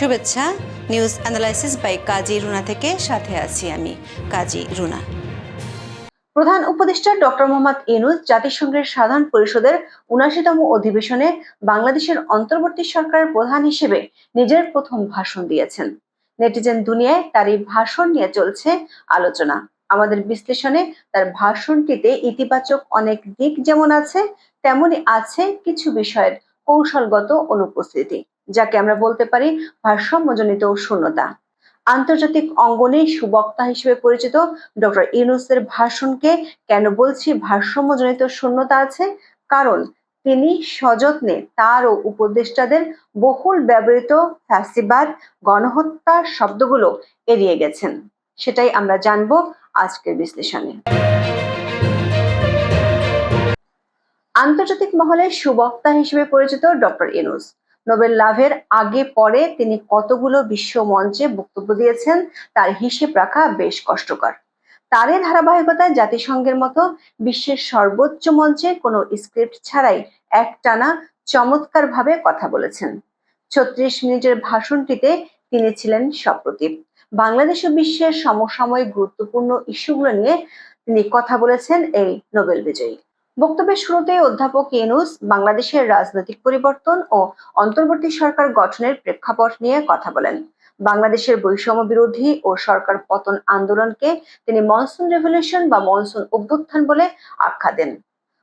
শুভেচ্ছা news analysis by Kazi Runa থেকে সাথে আছি আমি, কাজী রুনা। প্রধান উপদেষ্টা ডক্টর মোহাম্মদ ইনুস জাতিসংঘের সাধারণ পরিষদের উনাশিতম অধিবেশনে বাংলাদেশের অন্তর্বর্তী সরকারের প্রধান হিসেবে নিজের প্রথম ভাষণ দিয়েছেন। নেটিজেন দুনিয়ায় তার এই ভাষণ নিয়ে চলছে আলোচনা। আমাদের বিশ্লেষণে তার ভাষণটিতে ইতিবাচক অনেক দিক যেমন আছে তেমনি আছে কিছু বিষয়ের কৌশলগত অনুপস্থিতি। যাকে আমরা বলতে পারি ভারসাম্যজনিত শূন্যতা। আন্তর্জাতিক অঙ্গনে সুবক্তা হিসেবে পরিচিত ডক্টর ইউনুসের ভাষণকে কেন বলছি ভারসাম্যজনিত শূন্যতা আছে? কারণ তিনি সযত্নে তার ও উপদেষ্টাদের বহুল ব্যবহৃত ফ্যাসিবাদ গণহত্যা শব্দগুলো এড়িয়ে গেছেন। সেটাই আমরা জানব আজকের বিশ্লেষণে। আন্তর্জাতিক মহলে সুবক্তা হিসেবে পরিচিত ডক্টর ইনুস নোবেল লাভের আগে পরে তিনি কতগুলো বিশ্ব মঞ্চে বক্তব্য দিয়েছেন তার হিসেব রাখা বেশ কষ্টকর। তারই ধারাবাহিকতায় জাতিসংঘের মতো বিশ্বের সর্বোচ্চ মঞ্চে কোনো স্ক্রিপ্ট ছাড়াই একটানা চমৎকার ভাবে কথা বলেছেন। ছত্রিশ মিনিটের ভাষণটিতে তিনি ছিলেন সপ্রতিভ। বাংলাদেশ ও বিশ্বের সমসাময়িক গুরুত্বপূর্ণ ইস্যুগুলো নিয়ে তিনি কথা বলেছেন এই নোবেল বিজয়ী। বক্তব্যের শুরুতে অধ্যাপক ইউনুস বাংলাদেশের রাজনৈতিক পরিবর্তন ও অন্তর্বর্তী সরকার গঠনের প্রেক্ষাপট নিয়ে কথা বলেন। বাংলাদেশের বৈষম্য বিরোধী ও সরকার পতন আন্দোলনকে তিনি মনসুন রেভলিউশন বা মনসুন অভ্যুত্থান বলে আখ্যা দেন।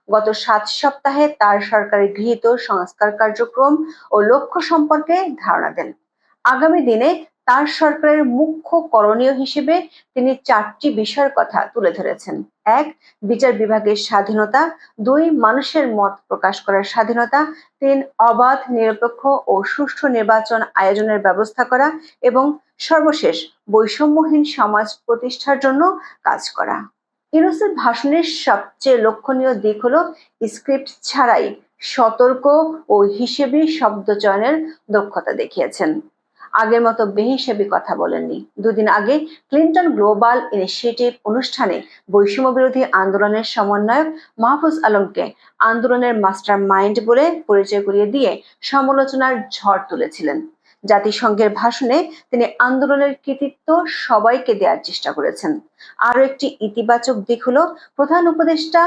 গত সাত সপ্তাহে তার সরকারের গৃহীত সংস্কার কার্যক্রম ও লক্ষ্য সম্পর্কে ধারণা দেন। আগামী দিনে তার সরকারের মুখ্য করণীয় হিসেবে তিনি চারটি বিষয়ের কথা তুলে ধরেছেন। এক, বিচার বিভাগের স্বাধীনতা। দুই, মানুষের মত প্রকাশ করার স্বাধীনতা। তিন, অবাধ, নিরপেক্ষ ও সুষ্ঠু নির্বাচন আয়োজনের ব্যবস্থা করা এবং সর্বশেষ বৈষম্যহীন সমাজ প্রতিষ্ঠার জন্য কাজ করা। ইউনুসের ভাষণের সবচেয়ে লক্ষণীয় দিক হলো স্ক্রিপ্ট ছাড়াই সতর্ক ও হিসেবে শব্দ চয়নের দক্ষতা দেখিয়েছেন। আগের মতো বেহিসেবি কথা বলেননি। দুদিন আগে ক্লিন্টন গ্লোবাল ইনিশিয়েটিভ অনুষ্ঠানে বৈষম্য বিরোধী আন্দোলনের সমন্বয়ক মাহফুজ আলমকে আন্দোলনের মাস্টার মাইন্ড বলে পরিচয় করিয়ে দিয়ে সমালোচনার ঝড় তুলেছিলেন। জাতিসংঘের ভাষণে তিনি আন্দোলনের কৃতিত্ব সবাইকে দেওয়ার চেষ্টা করেছেন। আরও একটি ইতিবাচক দিক হলো, প্রধান উপদেষ্টা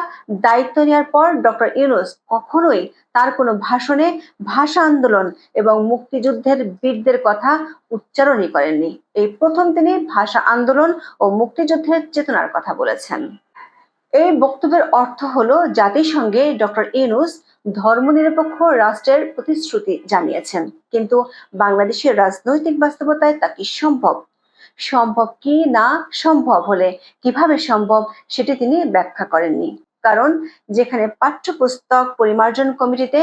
দায়িত্ব নেওয়ার পর ডক্টর ইউনুস কখনোই তার কোনো ভাষণে ভাষা আন্দোলন এবং মুক্তিযুদ্ধের বীরদের কথা উচ্চারণই করেননি। এই প্রথম তিনি ভাষা আন্দোলন ও মুক্তিযুদ্ধের চেতনার কথা বলেছেন। এই বক্তব্যের অর্থ হলো জাতিসংঘে ডক্টর ইউনুস ধর্মনিরপেক্ষ রাষ্ট্রের প্রতিশ্রুতি জানিয়েছেন। কিন্তু বাংলাদেশের রাজনৈতিক বাস্তবতায় তা কি সম্ভব? সম্ভব কি না সম্ভব হলে কীভাবে সম্ভব সেটি তিনি ব্যাখ্যা করেননি। কারণ যেখানে পাঠ্যপুস্তক পরিমার্জন কমিটিতে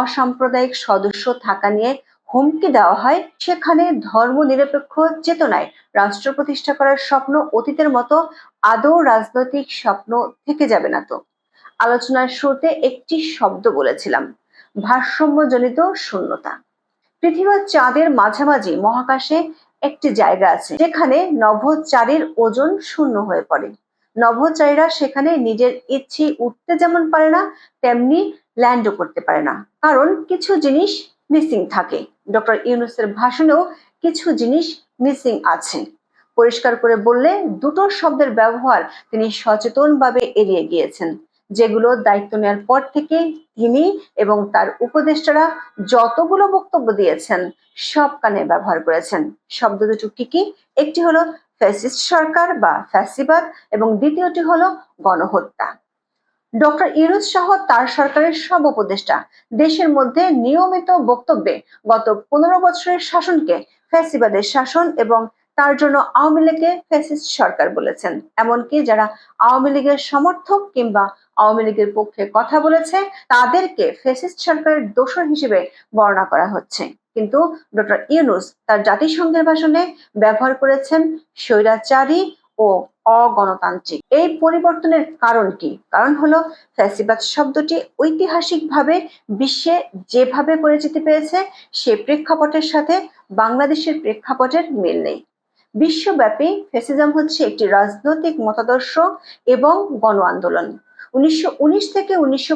অসাম্প্রদায়িক সদস্য থাকা নিয়ে হুমকি দেওয়া হয়, সেখানে ধর্ম নিরপেক্ষ চেতনায় রাষ্ট্র প্রতিষ্ঠা করার স্বপ্ন অতীতের মতো আদৌ রাজনৈতিক স্বপ্ন থেকে যাবে না তো। আলোচনার শুরুতে একটি শব্দ বলেছিলাম, ভারসাম্যজনিত শূন্যতা। পৃথিবীর চাঁদের মাঝামাঝি মহাকাশে একটি জায়গা আছে, যেখানে নভোচারীর ওজন শূন্য হয়ে পড়ে। নভোচারীরা সেখানে নিজের ইচ্ছে উঠতে যেমন পারে না, তেমনি ল্যান্ডও করতে পারে না। কারণ কিছু জিনিস মিসিং থাকে। ডক্টর ইউনুসের ভাষণেও কিছু জিনিস মিসিং আছে। পরিষ্কার করে বললে দুটো শব্দের ব্যবহার তিনি সচেতনভাবে এড়িয়ে গিয়েছেন, যেগুলো দায়িত্ব নেওয়ার পর থেকে তিনি এবং তার উপদেষ্টারা যতগুলো বক্তব্য দিয়েছেন সব কানে ব্যবহার করেছেন। শব্দ দুটো কি কি একটি হলো ফ্যাসিস্ট সরকার বা ফ্যাসিবাদ এবং দ্বিতীয়টি হলো গণহত্যা। ডক্টর ইউনুস সহ তার সরকারের সব উপদেষ্টা দেশের মধ্যে নিয়মিত বক্তব্যে গত পনেরো বছরের শাসনকে ফ্যাসিবাদের শাসন এবং তার জন্য আওয়ামী লীগকে ফ্যাসিস্ট সরকার বলেছেন। এমনকি যারা আওয়ামী লীগের সমর্থক কিংবা আওয়ামী লীগের পক্ষে কথা বলেছে, তাদেরকে ফ্যাসিস্ট সরকারের দোষর হিসেবে বর্ণনা করা হচ্ছে। কিন্তু ডক্টর ইউনুস তার জাতিসংঘের ভাষণে ব্যবহার করেছেন, স্বৈরাচারী ও অগণতান্ত্রিক। এই পরিবর্তনের কারণ কি? কারণ হলো ফ্যাসিবাদ শব্দটি ঐতিহাসিকভাবে বিশ্বে যেভাবে পরিচিতি পেয়েছে সে প্রেক্ষাপটের সাথে বাংলাদেশের প্রেক্ষাপটের মিল নেই। বিশ্বব্যাপী ফ্যাসিজম হচ্ছে একটি রাজনৈতিক মতাদর্শ এবং গণ আন্দোলন উনিশশো থেকে উনিশশো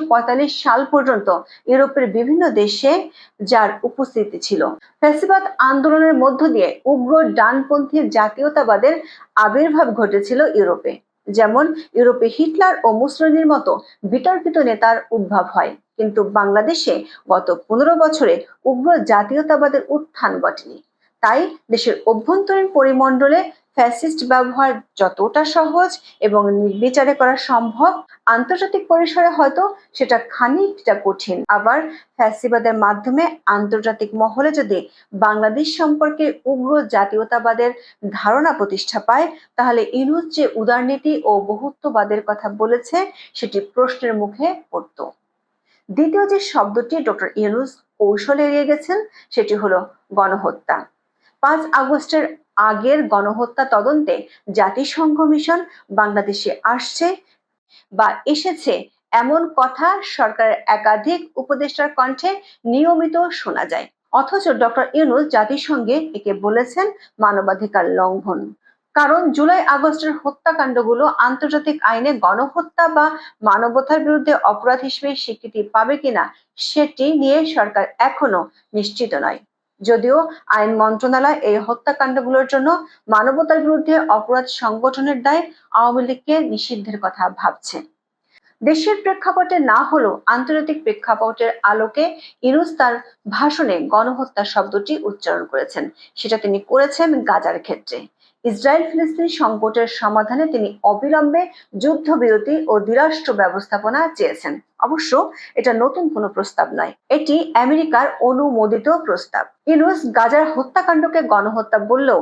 সাল পর্যন্ত ইউরোপের বিভিন্ন দেশে যার উপস্থিতি ছিল। ফ্যাসিবাদ আন্দোলনের মধ্য দিয়ে উগ্র ডানপন্থী জাতীয়তাবাদের আবির্ভাব ঘটেছিল ইউরোপে। যেমন, ইউরোপে হিটলার ও মুসলিনের মতো বিতর্কিত নেতার উদ্ভব হয়। কিন্তু বাংলাদেশে গত পনেরো বছরে উগ্র জাতীয়তাবাদের উত্থান ঘটেনি। তাই দেশের অভ্যন্তরীণ পরিমণ্ডলে ফ্যাসিস্ট ব্যবহার যতটা সহজ এবং নির্বিচারে করা সম্ভব, আন্তর্জাতিক পরিসরে হয়তো সেটা খানিকটা কঠিন। আবার ফ্যাসিবাদের মাধ্যমে আন্তর্জাতিক মহলে যদি বাংলাদেশ সম্পর্কে উগ্র জাতীয়তাবাদের ধারণা প্রতিষ্ঠা পায়, তাহলে ইনুস যে উদারনীতি ও বহুত্ববাদের কথা বলেছে, সেটি প্রশ্নের মুখে পড়ত। দ্বিতীয় যে শব্দটি ডক্টর ইউনুস কৌশলে এড়িয়ে গেছেন, সেটি হলো গণহত্যা। পাঁচ আগস্টের আগের গণহত্যা তদন্তে জাতিসংঘ মিশন বাংলাদেশে আসছে বা এসেছে এমন কথা সরকারের একাধিক উপদেষ্টার কণ্ঠে নিয়মিত শোনা যায়। অথচ ডক্টর ইউনুস জাতিসংঘে একে বলেছেন মানবাধিকার লঙ্ঘন। কারণ জুলাই আগস্টের হত্যাকাণ্ডগুলো আন্তর্জাতিক আইনে গণহত্যা বা মানবতার বিরুদ্ধে অপরাধ হিসেবে স্বীকৃতি পাবে কিনা, সেটি নিয়ে সরকার এখনও নিশ্চিত নয়। যদিও আইন মন্ত্রণালয় এই হত্যাকাণ্ডগুলোর জন্য মানবতার বিরুদ্ধে অপরাধ সংগঠনের দায় আওয়ামী লীগকে নিষিদ্ধের কথা ভাবছে। দেশের প্রেক্ষাপটে না হলেও আন্তর্জাতিক প্রেক্ষাপটের আলোকে ইরুজ তার ভাষণে গণহত্যা শব্দটি উচ্চারণ করেছেন। সেটা তিনি করেছেন গাজার ক্ষেত্রে। ইসরায়েল ফিলিস্তিন সংকটের সমাধানে তিনি অবিলম্বে যুদ্ধবিরতি ও দ্বিরাষ্ট্র ব্যবস্থাপনা চেয়েছেন। অবশ্য এটা নতুন কোনো প্রস্তাব নয়। এটি আমেরিকার অনুমোদিত প্রস্তাব। ইউনুস গাজার হত্যাকাণ্ডকে গণহত্যা বললেও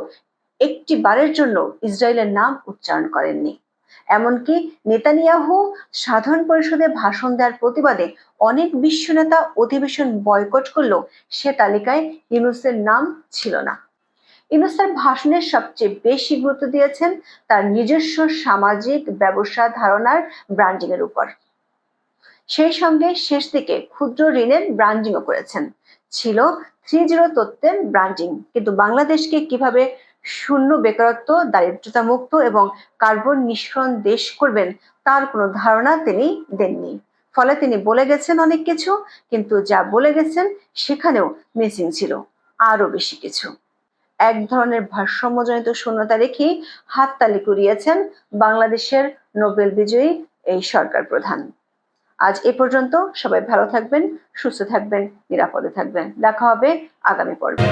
একটি বারের জন্য ইসরায়েলের নাম উচ্চারণ করেননি। এমনকি নেতানিয়াহু সাধারণ পরিষদে ভাষণ দেওয়ার প্রতিবাদে অনেক বিশ্ব নেতা অধিবেশন বয়কট করলেও সে তালিকায় ইউনুসের নাম ছিল না। ইউনুস ভাষণের সবচেয়ে বেশি গুরুত্ব দিয়েছেন তার নিজস্ব সামাজিক ব্যবসা ধারণার ব্র্যান্ডিং এর উপর। সেই সঙ্গে শেষ দিকে ক্ষুদ্র ঋণের ব্র্যান্ডিংও করেছেন। ছিল থ্রি জিরো তত্ত্বের ব্র্যান্ডিং কিন্তু বাংলাদেশকে কীভাবে শূন্য বেকারত্ব দারিদ্রতা মুক্ত এবং কার্বন নিঃসরণ দেশ করবেন তার কোনো ধারণা তিনি দেননি। ফলে তিনি বলে গেছেন অনেক কিছু, কিন্তু যা বলে গেছেন সেখানেও মিসিং ছিল আরও বেশি কিছু। এক ধরনের ভারসাম্যজনিত শূন্যতা রেখেই হাততালি কুড়িয়েছেন বাংলাদেশের নোবেল বিজয়ী এই সরকার প্রধান। আজ এ পর্যন্ত সবাই ভালো থাকবেন, সুস্থ থাকবেন, নিরাপদে থাকবেন। দেখা হবে আগামী পর্বে।